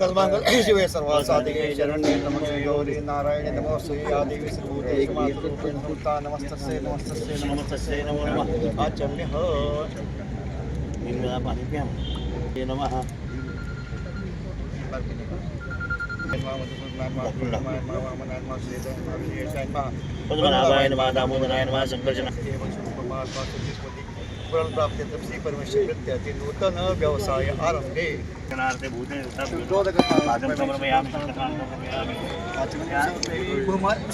सर्वांग शिवे सर्व साधिके शरण्ये नमः गौरी नारायणे नमोस्तुते या देवी सर्वभूते एकमातृभूता नमस्तस्यै नमस्तस्यै नमस्तस्यै नमो नमः आचम्य हो निर्मला पाणी प्या ते नमः पद्मनाभाय नमः दामोदराय नमः प्राप्त श्री परमेश्वर प्रत्याचे नूतन व्यवसाय आरंभे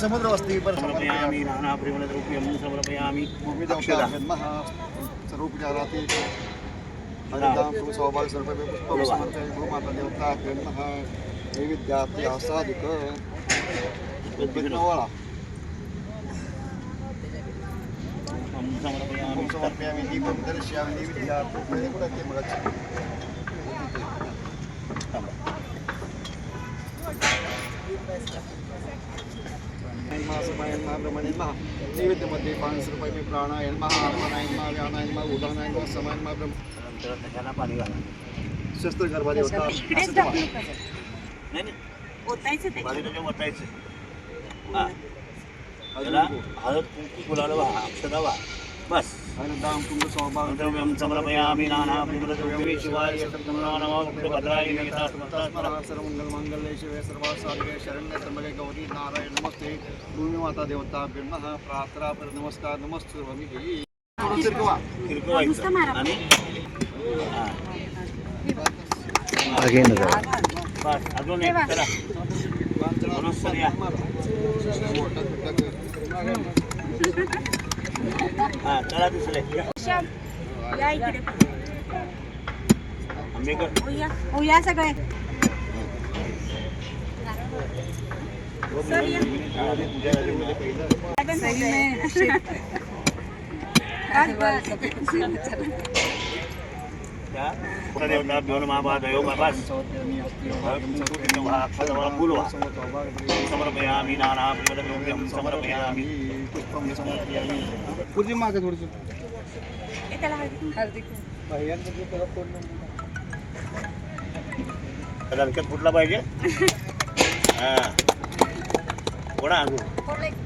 समुद्रवस्ती समर्पयामि नानाप्रिमणद्रव्यं समर्पयामि सर्वोपचाराति सौभाग्य सर्वे पुष्पं समर्पयामि भूमाता देवता नमः वैविध्याप्रिया साधुक विघ्नवाळा ఓం సమర్పయామి దీపం దర్శయామి దేవి ఇది కూడా అత్యంగా नैवेद्यमध्ये पाच रुपये मी प्राणायन महानायन मा व्यानायन मा उदानायन मा समायन मा ब्रह्म पाणी घाला शस्त्र गर्भाने होता नाही ओतायचं. ओतायचं. त्याला हळद कुंकू गुलाल वा अक्षदा वा बस. द्रव्यमसमर्पयामि नानाद्रव्ये शिवाय भद्राय सर्वमङ्गलमङ्गले शिवे सर्वासार्गे गौरी नारायण नमस्ते देवता ब्रह्मः प्रात्रा नमस्कार नमस्तु आणि अजून एक या इकडे ओ या सगळे सर या. सही में. आज बस. समर्पयामि नानाप्रिमलद्रव्यं समर्पयामि पुष्पं समर्पयामि पुढची मागे थोडीशी त्याला फुटला पाहिजे हा कोणा अजून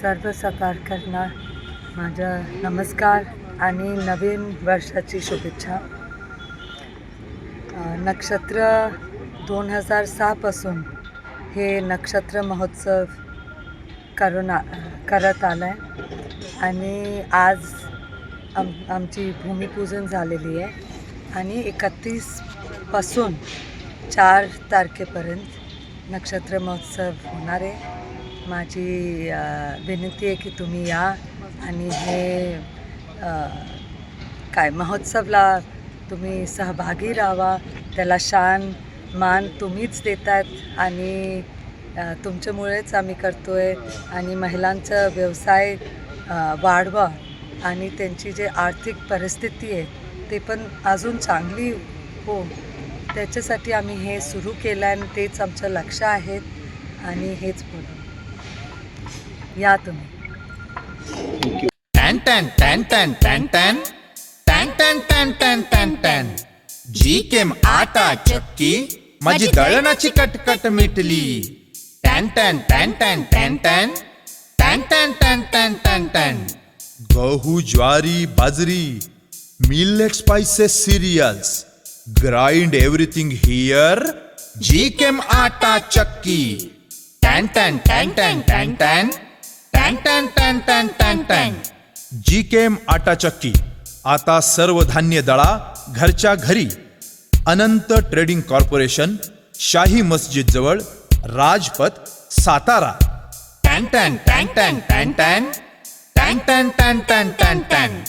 सर्व साकार करणार माझा नमस्कार आणि नवीन वर्षाची शुभेच्छा. नक्षत्र दोन हजार सहापासून हे नक्षत्र महोत्सव करून करत आलं आहे आणि आज आम आमची भूमिपूजन झालेली आहे. आणि एकतीसपासून चार तारखेपर्यंत नक्षत्र महोत्सव होणार आहे. माझी विनंती आहे की तुम्ही या आणि हे काय महोत्सवला तुम्ही सहभागी राहा त्याला शान मान तुम्हीच देतात आणि तुमच्यामुळेच आम्ही करतो आहे आणि महिलांचा व्यवसाय वाढवा आणि त्यांची जे आर्थिक परिस्थिती आहे ते पण अजून चांगली हो त्याच्यासाठी आम्ही हे सुरू केलं आणि तेच आमचं लक्ष आहेत आणि हेच बोलू या तुम्ही टॅन टॅन टॅन टॅन टॅन टॅन टॅन टॅन टॅन टॅन टॅन टॅन जी केम आटा चक्की माझी दळणाची कटकट मिटली टॅन टॅन टॅन टॅन टॅन टॅन टॅन टॅन टॅन टॅन टॅन टॅन गहू ज्वारी बाजरी millet spices cereals grind everything here जी केम आटा चक्की टॅन टॅन टॅन टॅन टॅन टॅन टॅन टॅन टॅन टॅन टॅन टॅन जी केम आटा चक्की आता सर्व धान्य दळा घरच्या घरी अनंत ट्रेडिंग कॉर्पोरेशन शाही मस्जिद जवळ राजपथ सातारा टँक टॅन टॅन टॅन टॅन टॅन टॅन टॅन टॅन टॅन टॅन टॅन